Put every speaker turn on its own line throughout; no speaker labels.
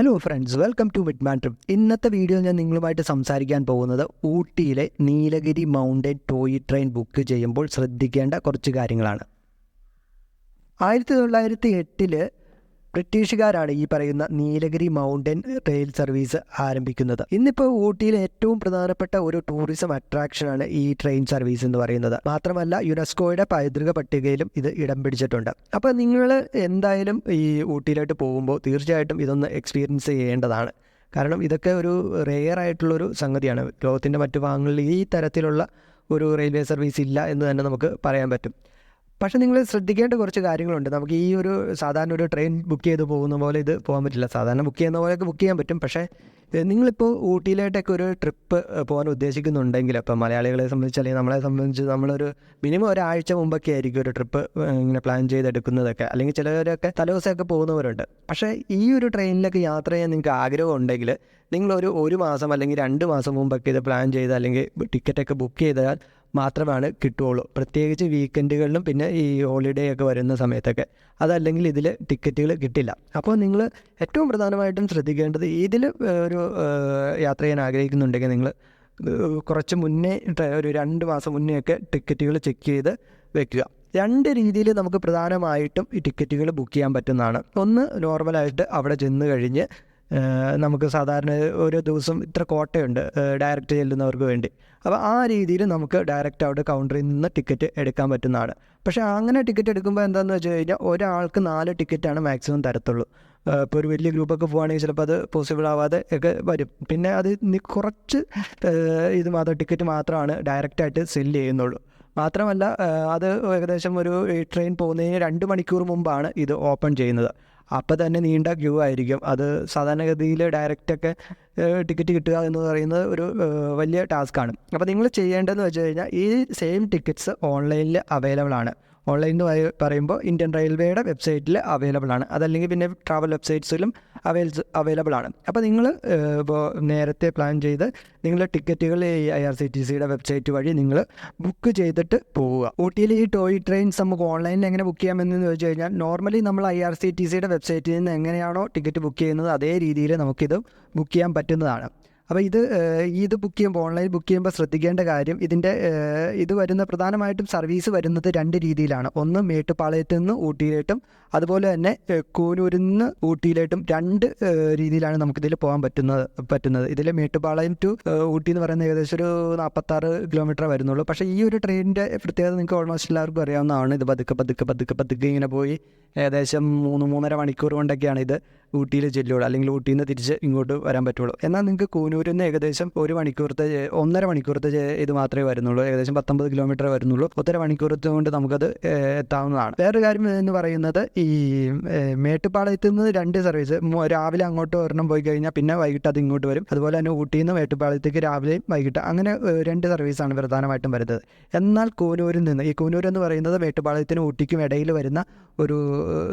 Hello friends welcome to mid trip ഇന്നത്തെ video ഞാൻ നിങ്ങളുമായിട്ട് സംസാരിക്കാൻ പോകുന്നത് ഊട്ടിയിലെ Nilgiri mountain toy train book ചെയ്യുമ്പോൾ ശ്രദ്ധിക്കേണ്ട കുറച്ച് കാര്യങ്ങളാണ്. ആയിരത്തി തൊള്ളായിരത്തി എട്ടിൽ ബ്രിട്ടീഷുകാരാണ് ഈ പറയുന്ന നീലഗിരി മൗണ്ടൻ റെയിൽ സർവീസ് ആരംഭിക്കുന്നത്. ഇന്നിപ്പോൾ ഊട്ടിയിലെ ഏറ്റവും പ്രധാനപ്പെട്ട ഒരു ടൂറിസം അട്രാക്ഷനാണ് ഈ ട്രെയിൻ സർവീസ് എന്ന് പറയുന്നത്. മാത്രമല്ല യുനെസ്കോയുടെ പൈതൃക പട്ടികയിലും ഇത് ഇടം പിടിച്ചിട്ടുണ്ട്. അപ്പോൾ നിങ്ങൾ എന്തായാലും ഈ ഊട്ടിയിലോട്ട് പോകുമ്പോൾ തീർച്ചയായിട്ടും ഇതൊന്ന് എക്സ്പീരിയൻസ് ചെയ്യേണ്ടതാണ്. കാരണം ഇതൊക്കെ ഒരു റെയർ ആയിട്ടുള്ളൊരു സംഗതിയാണ്. ലോകത്തിന്റെ മറ്റു ഭാഗങ്ങളിൽ ഈ തരത്തിലുള്ള ഒരു റെയിൽവേ സർവീസ് ഇല്ല എന്ന് തന്നെ നമുക്ക് പറയാൻ പറ്റും. പക്ഷേ നിങ്ങൾ ശ്രദ്ധിക്കേണ്ട കുറച്ച് കാര്യങ്ങളുണ്ട്. നമുക്ക് ഈ ഒരു സാധാരണ ഒരു ട്രെയിൻ ബുക്ക് ചെയ്ത് പോകുന്ന പോലെ ഇത് പോകാൻ പറ്റില്ല. സാധാരണ ബുക്ക് ചെയ്യുന്ന പോലെയൊക്കെ ബുക്ക് ചെയ്യാൻ പറ്റും. പക്ഷേ നിങ്ങളിപ്പോൾ ഊട്ടിയിലായിട്ടൊക്കെ ഒരു ട്രിപ്പ് പോകാൻ ഉദ്ദേശിക്കുന്നുണ്ടെങ്കിൽ അപ്പോൾ മലയാളികളെ സംബന്ധിച്ച് അല്ലെങ്കിൽ നമ്മളെ സംബന്ധിച്ച് നമ്മളൊരു മിനിമം ഒരാഴ്ച മുമ്പൊക്കെ ആയിരിക്കും ഒരു ട്രിപ്പ് ഇങ്ങനെ പ്ലാൻ ചെയ്തെടുക്കുന്നതൊക്കെ. അല്ലെങ്കിൽ ചിലവരൊക്കെ തലേദിവസമൊക്കെ പോകുന്നവരുണ്ട്. പക്ഷേ ഈ ഒരു ട്രെയിനിലൊക്കെ യാത്ര ചെയ്യാൻ നിങ്ങൾക്ക് ആഗ്രഹം ഉണ്ടെങ്കിൽ നിങ്ങളൊരു ഒരു മാസം അല്ലെങ്കിൽ രണ്ട് മാസം മുമ്പൊക്കെ ഇത് പ്ലാൻ ചെയ്ത് അല്ലെങ്കിൽ ടിക്കറ്റൊക്കെ ബുക്ക് ചെയ്താൽ മാത്രമാണ് കിട്ടുകയുള്ളൂ. പ്രത്യേകിച്ച് വീക്കെൻഡുകളിലും പിന്നെ ഈ ഹോളിഡേ ഒക്കെ വരുന്ന സമയത്തൊക്കെ. അതല്ലെങ്കിൽ ഇതിൽ ടിക്കറ്റുകൾ കിട്ടില്ല. അപ്പോൾ നിങ്ങൾ ഏറ്റവും പ്രധാനമായിട്ടും ശ്രദ്ധിക്കേണ്ടത് ഇതിൽ ഒരു യാത്ര ചെയ്യാൻ ആഗ്രഹിക്കുന്നുണ്ടെങ്കിൽ നിങ്ങൾ കുറച്ച് മുന്നേ ഒരു രണ്ട് മാസം മുന്നേ ഒക്കെ ടിക്കറ്റുകൾ ചെക്ക് ചെയ്ത് വെക്കുക. രണ്ട് രീതിയിൽ നമുക്ക് പ്രധാനമായിട്ടും ഈ ടിക്കറ്റുകൾ ബുക്ക് ചെയ്യാൻ പറ്റുന്നതാണ്. ഒന്ന് നോർമലായിട്ട് അവിടെ ചെന്ന് കഴിഞ്ഞ് നമുക്ക് സാധാരണ ഓരോ ദിവസം ഇത്ര കോട്ടയുണ്ട് ഡയറക്റ്റ് ചെല്ലുന്നവർക്ക് വേണ്ടി. അപ്പോൾ ആ രീതിയിൽ നമുക്ക് ഡയറക്റ്റ് അവിടെ കൗണ്ടറിൽ നിന്ന് ടിക്കറ്റ് എടുക്കാൻ പറ്റുന്നതാണ്. പക്ഷേ അങ്ങനെ ടിക്കറ്റ് എടുക്കുമ്പോൾ എന്താണെന്ന് വെച്ച് കഴിഞ്ഞാൽ ഒരാൾക്ക് നാല് ടിക്കറ്റാണ് മാക്സിമം തരത്തുള്ളൂ. ഇപ്പോൾ ഒരു വലിയ ഗ്രൂപ്പൊക്കെ പോവുകയാണെങ്കിൽ ചിലപ്പോൾ അത് പോസിബിൾ ആവാതെ ഒക്കെ വരും. പിന്നെ അത് കുറച്ച് ഇത് മാത്രം ടിക്കറ്റ് മാത്രമാണ് ഡയറക്റ്റായിട്ട് സെല്ല് ചെയ്യുന്നുള്ളൂ. മാത്രമല്ല അത് ഏകദേശം ഒരു ട്രെയിൻ പോകുന്നതിന് രണ്ട് മണിക്കൂർ മുമ്പാണ് ഇത് ഓപ്പൺ ചെയ്യുന്നത്. അപ്പോൾ തന്നെ നീണ്ട ക്യൂ ആയിരിക്കും. അത് സാധാരണഗതിയിൽ ഡയറക്റ്റൊക്കെ ടിക്കറ്റ് കിട്ടുക എന്ന് പറയുന്നത് ഒരു വലിയ ടാസ്ക്കാണ് അപ്പോൾ നിങ്ങൾ ചെയ്യേണ്ടതെന്ന് വെച്ച് കഴിഞ്ഞാൽ ഈ സെയിം ടിക്കറ്റ്സ് ഓൺലൈനിൽ അവൈലബിൾ ആണ്. ഓൺലൈൻ എന്ന് പറയുമ്പോൾ ഇന്ത്യൻ റെയിൽവേയുടെ വെബ്സൈറ്റിൽ അവൈലബിൾ ആണ്. അതല്ലെങ്കിൽ പിന്നെ ട്രാവൽ വെബ്സൈറ്റ്സിലും അവൈൽസ് അവൈലബിൾ ആണ്. അപ്പോൾ നിങ്ങൾ ഇപ്പോൾ നേരത്തെ പ്ലാൻ ചെയ്ത് നിങ്ങൾ ടിക്കറ്റുകൾ ഈ ഐ ആർ സി ടി സിയുടെ വെബ്സൈറ്റ് വഴി നിങ്ങൾ ബുക്ക് ചെയ്തിട്ട് പോവുക. ഊട്ടിയിൽ ഈ ടോയ് ട്രെയിൻസ് നമുക്ക് ഓൺലൈനിൽ എങ്ങനെ ബുക്ക് ചെയ്യാമെന്ന് ചോദിച്ചു കഴിഞ്ഞാൽ നോർമലി നമ്മൾ ഐ ആർ സി ടി സിയുടെ വെബ്സൈറ്റിൽ നിന്ന് എങ്ങനെയാണോ ടിക്കറ്റ് ബുക്ക് ചെയ്യുന്നത് അതേ രീതിയിൽ നമുക്കിത് ബുക്ക് ചെയ്യാൻ പറ്റുന്നതാണ്. അപ്പോൾ ഇത് ഇത് ബുക്ക് ചെയ്യുമ്പോൾ ഓൺലൈൻ ബുക്ക് ചെയ്യുമ്പോൾ ശ്രദ്ധിക്കേണ്ട കാര്യം ഇതിന്റെ ഇത് വരുന്ന പ്രധാനമായിട്ടും സർവീസ് വരുന്നത് രണ്ട് രീതിയിലാണ്. ഒന്ന് മേട്ടുപ്പാളയത്ത് നിന്ന് ഊട്ടിയിലേട്ടും അതുപോലെ തന്നെ കൂനൂരിൽ നിന്ന് ഊട്ടിയിലേട്ടും രണ്ട് രീതിയിലാണ് നമുക്കിതിൽ പോകാൻ പറ്റുന്നത് പറ്റുന്നത്. ഇതിൽ മേട്ടുപ്പാളയം ടു ഊട്ടി എന്ന് പറയുന്നത് ഏകദേശം ഒരു നാൽപ്പത്താറ് കിലോമീറ്റർ വരുന്നുള്ളൂ. പക്ഷേ ഈ ഒരു ട്രെയിനിന്റെ പ്രത്യേകത നിങ്ങൾക്ക് ഓൾമോസ്റ്റ് എല്ലാവർക്കും അറിയാവുന്നതാണ്. ഇത് പതുക്കെ പതുക്കെ പതുക്കെ പതുക്കെ ഇങ്ങനെ പോയി ഏകദേശം മൂന്ന് മൂന്നര മണിക്കൂർ കൊണ്ടൊക്കെയാണ് ഇത് ഊട്ടിയിൽ ചെല്ലുകയുള്ളൂ അല്ലെങ്കിൽ ഊട്ടിയിൽ നിന്ന് തിരിച്ച് ഇങ്ങോട്ട് വരാൻ പറ്റുള്ളൂ. എന്നാൽ നിങ്ങൾക്ക് കൂനൂരിൽ നിന്ന് ഏകദേശം ഒരു മണിക്കൂറത്തെ ഒന്നര മണിക്കൂറത്തെ ഇത് മാത്രമേ വരുന്നുള്ളൂ. ഏകദേശം പത്തൊമ്പത് കിലോമീറ്റർ വരുന്നുള്ളൂ. ഒന്നര മണിക്കൂറത്തെ കൊണ്ട് നമുക്കത് എത്താവുന്നതാണ്. വേറൊരു കാര്യം എന്ന് പറയുന്നത് ഈ മേട്ടുപ്പാളയത്ത് നിന്ന് രണ്ട് സർവീസ് രാവിലെ അങ്ങോട്ട് ഒരെണ്ണം പോയി കഴിഞ്ഞാൽ പിന്നെ വൈകിട്ട് അത് ഇങ്ങോട്ട് വരും. അതുപോലെ തന്നെ ഊട്ടിയിൽ നിന്ന് മേട്ടുപ്പാളയത്തേക്ക് രാവിലെയും വൈകിട്ട് അങ്ങനെ രണ്ട് സർവീസാണ് പ്രധാനമായിട്ടും വരുന്നത്. എന്നാൽ കൂനൂരിൽ നിന്ന് ഈ കൂനൂർ എന്ന് പറയുന്നത് മേട്ടുപ്പാളയത്തിനും ഊട്ടിക്കും ഇടയിൽ വരുന്ന ഒരു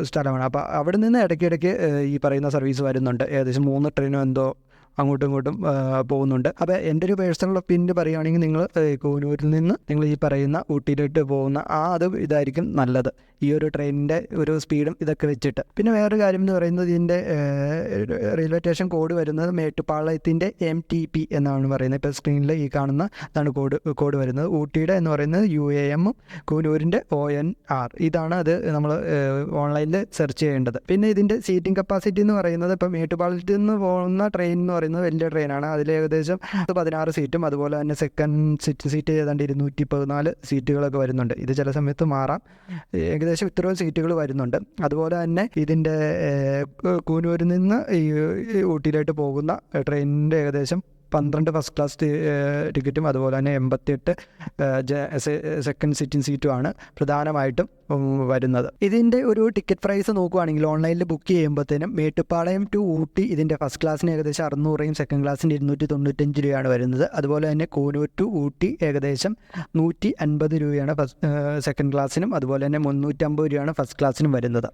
സ്ഥലമാണ്. അപ്പോൾ അവിടെ നിന്ന് ഇടയ്ക്കിടയ്ക്ക് ഈ പറയുന്ന സർവീസ് വരുന്നുണ്ട്. ഏകദേശം മൂന്ന് ട്രെയിനും എന്തോ അങ്ങോട്ടും ഇങ്ങോട്ടും പോകുന്നുണ്ട്. അപ്പോൾ എന്റെ ഒരു പേഴ്സണൽ ഒപ്പീനിയൻ പറയുകയാണെങ്കിൽ നിങ്ങൾ കൂനൂരിൽ നിന്ന് നിങ്ങൾ ഈ പറയുന്ന ഊട്ടിയിലോട്ട് പോകുന്ന ആ അത് ഇതായിരിക്കും നല്ലത്. ഈ ഒരു ട്രെയിനിന്റെ ഒരു സ്പീഡും ഇതൊക്കെ വെച്ചിട്ട്. പിന്നെ വേറൊരു കാര്യം എന്ന് പറയുന്നത് ഇതിന്റെ റെയിൽവേ സ്റ്റേഷൻ കോഡ് വരുന്നത് മേട്ടുപ്പാളയത്തിന്റെ എം ടി പി എന്നാണ് പറയുന്നത്. ഇപ്പോൾ സ്ക്രീനിൽ ഈ കാണുന്ന ഇതാണ് കോഡ് കോഡ് വരുന്നത്. ഊട്ടിയുടെ എന്ന് പറയുന്നത് യു എ എമ്മും കൂനൂരിന്റെ ഒ എൻ ആർ ഇതാണ് അത് നമ്മൾ ഓൺലൈനിൽ സെർച്ച് ചെയ്യേണ്ടത്. പിന്നെ ഇതിന്റെ സീറ്റിംഗ് കപ്പാസിറ്റി എന്ന് പറയുന്നത് ഇപ്പോൾ മേട്ടുപാളയത്തിൽ നിന്ന് പോകുന്ന ട്രെയിൻ എന്ന് പറയുന്നത് വലിയ ട്രെയിനാണ്. അതിൽ ഏകദേശം പതിനാറ് സീറ്റും അതുപോലെ തന്നെ സെക്കൻഡ് സീറ്റ് സീറ്റ് ഏതാണ്ട് ഇരുന്നൂറ്റി പതിനാല് സീറ്റുകളൊക്കെ വരുന്നുണ്ട്. ഇത് ചില സമയത്ത് മാറാം. ഏകദേശം ഇത്രയും സീറ്റുകൾ വരുന്നുണ്ട്. അതുപോലെ തന്നെ ഇതിന്റെ കൂനൂരിൽ നിന്ന് ഈ ഊട്ടിയിലോട്ട് പോകുന്ന ട്രെയിനിന്റെ ഏകദേശം പന്ത്രണ്ട് ഫസ്റ്റ് ക്ലാസ് ടിക്കറ്റും അതുപോലെ തന്നെ എൺപത്തിയെട്ട് സെക്കൻഡ് സിറ്റിംഗ് സീറ്റുമാണ് പ്രധാനമായിട്ടും വരുന്നത്. ഇതിന്റെ ഒരു ടിക്കറ്റ് പ്രൈസ് നോക്കുകയാണെങ്കിൽ ഓൺലൈനിൽ ബുക്ക് ചെയ്യുമ്പോഴത്തേനും മേട്ടുപ്പാളയം ടു ഊട്ടി ഇതിന്റെ ഫസ്റ്റ് ക്ലാസ്സിന് ഏകദേശം അറുന്നൂറേയും സെക്കൻഡ് ക്ലാസ്സിന് ഇരുന്നൂറ്റി തൊണ്ണൂറ്റഞ്ച് രൂപയാണ് വരുന്നത്. അതുപോലെ തന്നെ കൂനൂർ ടു ഊട്ടി ഏകദേശം നൂറ്റി അൻപത് രൂപയാണ് ഫസ്റ്റ് സെക്കൻഡ് ക്ലാസ്സിനും അതുപോലെ തന്നെ മുന്നൂറ്റമ്പത് രൂപയാണ് ഫസ്റ്റ് ക്ലാസ്സിനും വരുന്നത്.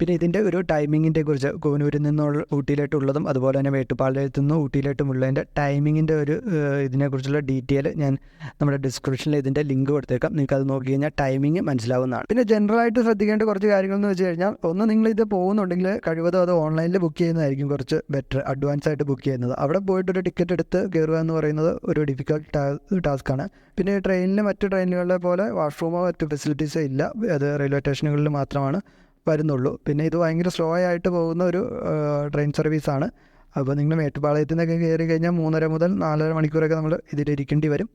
പിന്നെ ഇതിന്റെ ഒരു ടൈമിങ്ങിന്റെ കുറിച്ച് കൂനൂരിൽ നിന്നുള്ള ഊട്ടിയിലോട്ടുള്ളതും അതുപോലെ തന്നെ മേട്ടുപ്പാളയത്തു നിന്ന് ഊട്ടിയിലോട്ടുമുള്ളതിന്റെ ടൈമിങ്ങിന്റെ ഒരു ഇതിനെക്കുറിച്ചുള്ള ഡീറ്റെയിൽ ഞാൻ നമ്മുടെ ഡിസ്ക്രിപ്ഷനിൽ ഇതിന്റെ ലിങ്ക് കൊടുത്തേക്കാം. നിങ്ങൾക്ക് അത് നോക്കി കഴിഞ്ഞാൽ ടൈമിങ് മനസ്സിലാവുന്നതാണ്. പിന്നെ ജനറലായിട്ട് ശ്രദ്ധിക്കേണ്ട കുറച്ച് കാര്യങ്ങൾ എന്ന് വെച്ച് കഴിഞ്ഞാൽ ഒന്ന് നിങ്ങൾ ഇത് പോകുന്നുണ്ടെങ്കിൽ കഴിവതും അത് ഓൺലൈനിൽ ബുക്ക് ചെയ്യുന്നതായിരിക്കും കുറച്ച് ബെറ്റർ അഡ്വാൻസ് ആയിട്ട് ബുക്ക് ചെയ്യുന്നത്. അവിടെ പോയിട്ട് ഒരു ടിക്കറ്റ് എടുത്ത് കയറുക എന്ന് പറയുന്നത് ഒരു ഡിഫിക്കൽട്ട് ടാസ്ക്കാണ് പിന്നെ ട്രെയിനിൽ മറ്റ് ട്രെയിനുകളെ പോലെ വാഷ്റൂമോ മറ്റ് ഫെസിലിറ്റീസോ ഇല്ല. അത് റെയിൽവേ സ്റ്റേഷനുകളിൽ മാത്രമാണ്. വരുന്നുള്ളൂ. പിന്നെ ഇത് ഭയങ്കര സ്ലോ ആയിട്ട് പോകുന്ന ഒരു ട്രെയിൻ സർവീസാണ് അപ്പോൾ നിങ്ങൾ മേട്ടുപാളയത്തിൽ നിന്നൊക്കെ കയറി കഴിഞ്ഞാൽ മൂന്നര മുതൽ നാലര മണിക്കൂറൊക്കെ നമ്മൾ ഇതിലിരിക്കേണ്ടി വരും.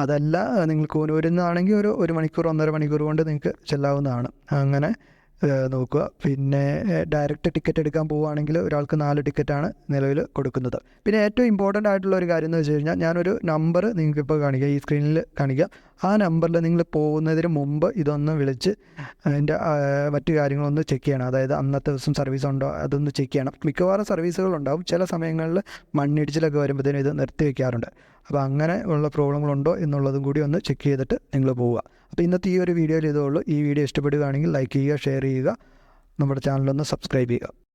അതല്ല നിങ്ങൾ കൂനൂരിൽ നിന്നാണെങ്കിൽ ഒരു ഒരു മണിക്കൂർ ഒന്നര മണിക്കൂർ കൊണ്ട് നിങ്ങൾക്ക് ചെല്ലാവുന്നതാണ്. അങ്ങനെ നോക്കുക. പിന്നെ ഡയറക്റ്റ് ടിക്കറ്റ് എടുക്കാൻ പോവുകയാണെങ്കിൽ ഒരാൾക്ക് നാല് ടിക്കറ്റാണ് നിലവിൽ കൊടുക്കുന്നത്. പിന്നെ ഏറ്റവും ഇമ്പോർട്ടന്റ് ആയിട്ടുള്ള ഒരു കാര്യം എന്ന് വെച്ച് കഴിഞ്ഞാൽ ഞാനൊരു നമ്പർ നിങ്ങൾക്ക് ഇപ്പോൾ കാണിക്കുക ഈ സ്ക്രീനിൽ കാണിക്കുക ആ നമ്പറിൽ നിങ്ങൾ പോകുന്നതിന് മുമ്പ് ഇതൊന്ന് വിളിച്ച് അതിന്റെ മറ്റു കാര്യങ്ങളൊന്ന് ചെക്ക് ചെയ്യണം. അതായത് അന്നത്തെ ദിവസം സർവീസ് ഉണ്ടോ അതൊന്ന് ചെക്ക് ചെയ്യണം. മിക്കവാറും സർവീസുകളുണ്ടാവും ചില സമയങ്ങളിൽ മണ്ണിടിച്ചിലൊക്കെ വരുമ്പോഴത്തേനും ഇത് നിർത്തി വയ്ക്കാറുണ്ട് അപ്പോൾ അങ്ങനെ ഉള്ള പ്രോബ്ലങ്ങളുണ്ടോ എന്നുള്ളതും കൂടി ഒന്ന് ചെക്ക് ചെയ്തിട്ട് നിങ്ങൾ പോവുക. അപ്പോൾ ഇന്നത്തെ ഈ ഒരു വീഡിയോയിൽ ഇതേ ഉള്ളൂ. ഈ വീഡിയോ ഇഷ്ടപ്പെടുകയാണെങ്കിൽ ലൈക്ക് ചെയ്യുക ഷെയർ ചെയ്യുക. നമ്മുടെ ചാനലൊന്ന് സബ്സ്ക്രൈബ് ചെയ്യുക.